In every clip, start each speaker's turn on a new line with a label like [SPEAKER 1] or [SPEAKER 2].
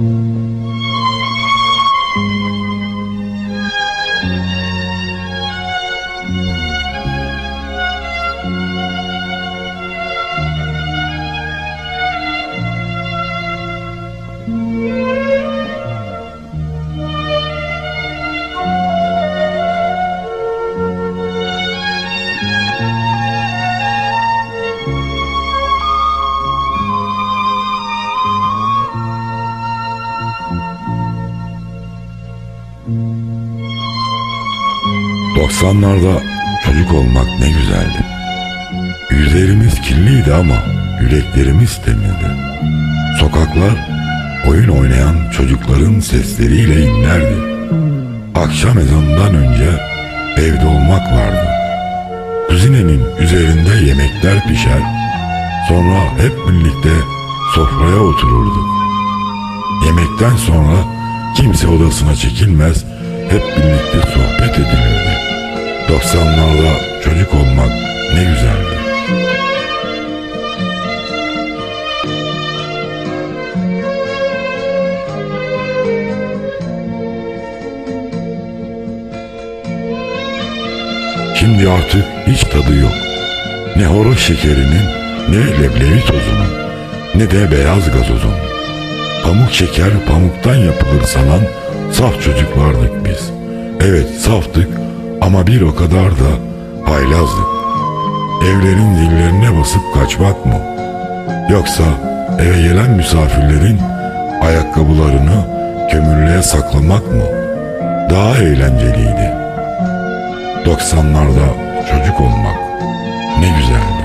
[SPEAKER 1] Mm-hmm. 90'larda çocuk olmak ne güzeldi. Yüzlerimiz kirliydi ama yüreklerimiz temizdi. Sokaklar oyun oynayan çocukların sesleriyle inlerdi. Akşam ezanından önce evde olmak vardı. Kuzinenin üzerinde yemekler pişer, sonra hep birlikte sofraya otururduk. Yemekten sonra kimse odasına çekilmez, hep birlikte edilirdi. 90'larda çocuk olmak ne güzeldi. Şimdi artık hiç tadı yok. Ne horoz şekerinin, ne leblebi tozunun, ne de beyaz gazozun. Pamuk şeker pamuktan yapılır sanan saf çocuklardık biz. Evet saftık ama bir o kadar da haylazdık. Evlerin zillerine basıp kaçmak mı? Yoksa eve gelen misafirlerin ayakkabılarını kömürlüğe saklamak mı? Daha eğlenceliydi. 90'larda çocuk olmak ne güzeldi.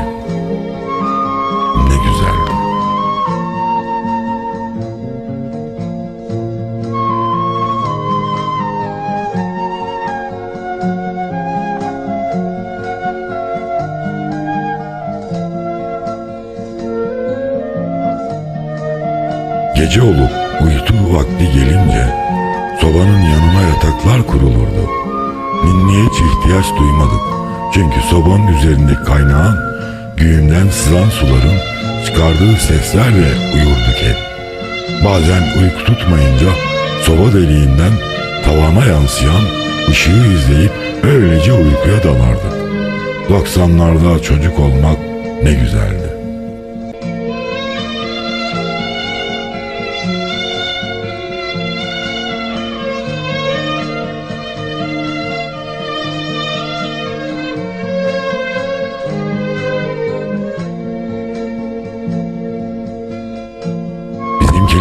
[SPEAKER 1] Gece olup uyutu vakti gelince sobanın yanına yataklar kurulurdu. Ninniye hiç ihtiyaç duymadık. Çünkü sobanın üzerinde kaynağın güğümden sızan suların çıkardığı seslerle uyurduk hep. Bazen uyku tutmayınca soba deliğinden tavana yansıyan ışığı izleyip öylece uykuya dalardık. 90'larda çocuk olmak ne güzeldi.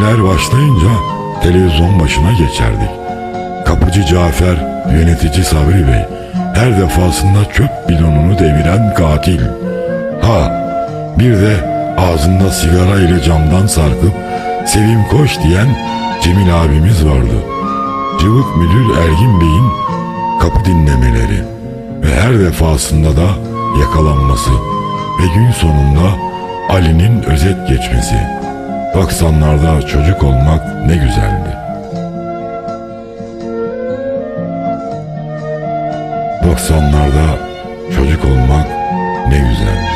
[SPEAKER 1] Bizimkiler başlayınca televizyon başına geçerdik. Kapıcı Cafer, yönetici Sabri Bey, her defasında çöp bidonunu deviren katil. Ha, bir de ağzında sigara ile camdan sarkıp Sevim koş diyen Cemil abimiz vardı. Cıvık müdür Ergin Bey'in kapı dinlemeleri ve her defasında da yakalanması ve gün sonunda Ali'nin özet geçmesi. 90'larda çocuk olmak ne güzeldi. 90'larda çocuk olmak ne güzeldi.